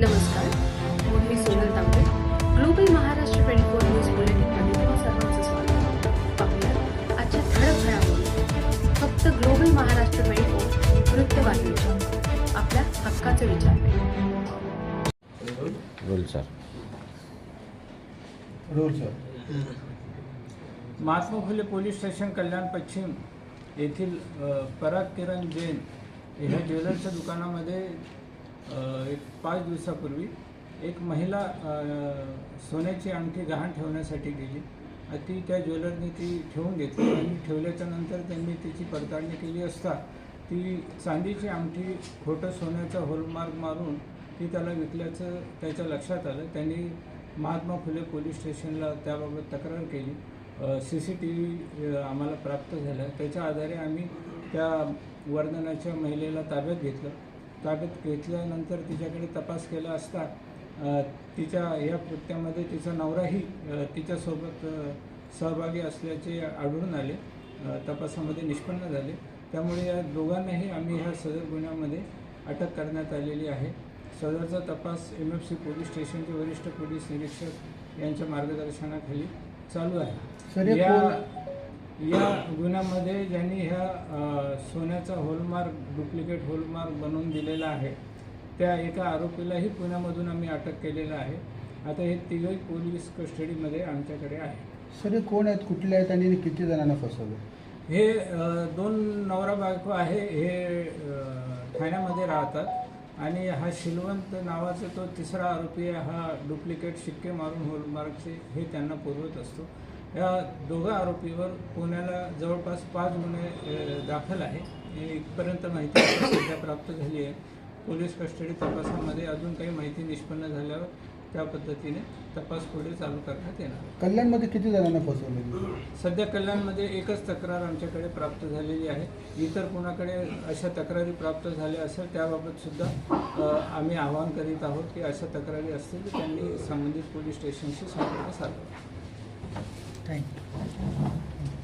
नमस्कार मी Sonal Tambe global Maharashtra twenty four news बुलेटिनमध्ये तुम्हा सर्वांचं स्वागत पाहूया आजच्या ठळक घडामोडी. फक्त ग्लोबल महाराष्ट्र ट्वेंटी फोर वृत्तवाहिनीच्या आपल्या हक्काचे विचार बोल sir. Roll sir. Mahatma Phule police station Kalyan पश्चिम येथील पराग किरण जैन ह्या ज्वेलरच्या दुकानामध्ये एक पाच दिवसापूर्वी एक महिला सोन्याची आणखी गहाण ठेवण्यासाठी गेली. ती त्या ज्वेलरने ती ठेवून घेतली आणि ठेवल्याच्या नंतर त्यांनी तिची पडताळणी केली असता ती चांदीची अंगठी खोटं सोन्याचा होलमार्क मारून ती त्याला विकल्याचं त्याच्या लक्षात आलं. त्यांनी महात्मा फुले पोलीस स्टेशनला त्याबाबत तक्रार केली. सी सी टी व्ही आम्हाला प्राप्त झाला. त्याच्या आधारे आम्ही त्या वर्धनाच्या महिलेला ताब्यात घेतलं. ताब्यात घेतल्यानंतर तिच्याकडे तपास केला असता तिच्या या कृत्यामध्ये तिचा नवराही तिच्यासोबत सहभागी असल्याचे आढळून आले. तपासामध्ये निष्पन्न झाले. त्यामुळे या दोघांनाही आम्ही ह्या सदर गुन्ह्यामध्ये अटक करण्यात आलेली आहे. सदरचा तपास एम एफ सी पोलीस स्टेशनचे वरिष्ठ पोलीस निरीक्षक यांच्या मार्गदर्शनाखाली चालू आहे. या या गुन्ह्यामध्ये ज्यांनी ह्या सोन्याचा होलमार्क डुप्लिकेट होलमार्क बनवून दिलेला आहे त्या एका आरोपीलाही पुण्यामधून आम्ही अटक केलेलं आहे. आता हे तिघही पोलीस कस्टडीमध्ये आमच्याकडे आहे सर हे कोण आहेत? कुठले आहेत? आणि किती जणांना फसवलं? हे दोन नवरा बायको आहे. हे ठाण्यामध्ये राहतात. आणि हा शिलवंत नावाचा तो तिसरा आरोपी आहे. हा डुप्लिकेट शिक्के मारून होलमार्कचे हे त्यांना पुरवत असतो. या दोघा आरोपीवर पुण्याला जवळपास पाच गुन्हे दाखल आहे. इथपर्यंत माहिती सध्या प्राप्त झाली आहे. पोलीस कस्टडी तपासामध्ये अजून काही माहिती निष्पन्न झाल्यावर त्या पद्धतीने तपास पुढे चालू करण्यात येणार. कल्याणमध्ये किती जणांना फसवलं सध्या कल्याणमध्ये एकच तक्रार आमच्याकडे प्राप्त झालेली आहे. इतर कुणाकडे अशा तक्रारी प्राप्त झाल्या असेल त्याबाबत सुद्धा आम्ही आवाहन करीत आहोत की अशा तक्रारी असतील तर त्यांनी संबंधित पोलीस स्टेशनशी संपर्क साधावा Thank you.